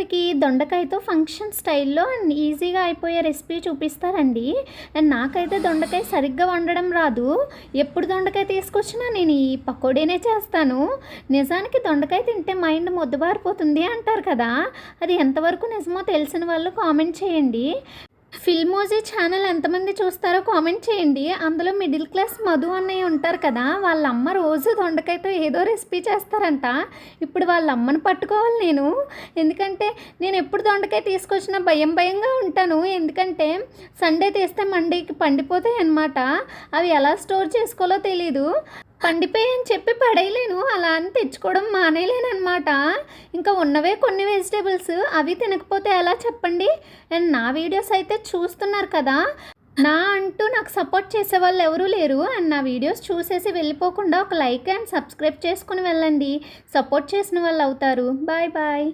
అందరికీ దొండకాయతో ఫంక్షన్ స్టైల్లో అండ్ ఈజీగా అయిపోయే రెసిపీ చూపిస్తారండి. అండ్ నాకైతే దొండకాయ సరిగ్గా వండడం రాదు. ఎప్పుడు దొండకాయ తీసుకొచ్చినా నేను ఈ పకోడీనే చేస్తాను. నిజానికి దొండకాయ తింటే మైండ్ మొద్దుబారిపోతుంది అంటారు కదా. అది ఎంతవరకు నిజమో తెలిసిన వాళ్ళు కామెంట్ చేయండి. ఫిల్మోజీ ఛానల్ ఎంతమంది చూస్తారో కామెంట్ చేయండి. అందులో మిడిల్ క్లాస్ మధు అన్నయ్య ఉంటారు కదా వాళ్ళ అమ్మ రోజు దొండకాయతో ఏదో రెసిపీ చేస్తారంట. ఇప్పుడు వాళ్ళ అమ్మను పట్టుకోవాలి నేను. ఎందుకంటే నేను ఎప్పుడు దొండకాయ తీసుకొచ్చినా భయం భయంగా ఉంటాను. ఎందుకంటే సండే తీస్తే మండేకి పండిపోతాయి అన్నమాట. అవి ఎలా స్టోర్ చేసుకోవాలో తెలీదు. పండిపోయాయని చెప్పి పడేయలేను. అలా అని తెచ్చుకోవడం మానేయలేనమాట ఇంకా ఉన్నవే కొన్ని వెజిటేబుల్స్ అవి తినకపోతే ఎలా చెప్పండి? అండ్ నా వీడియోస్ అయితే చూస్తున్నారు కదా. నా అంటూ నాకు సపోర్ట్ చేసే వాళ్ళు ఎవరూ లేరు. అండ్ నా వీడియోస్ చూసేసి వెళ్ళిపోకుండా ఒక లైక్ అండ్ సబ్స్క్రైబ్ చేసుకుని వెళ్ళండి. సపోర్ట్ చేసిన వాళ్ళు అవుతారు. Bye bye.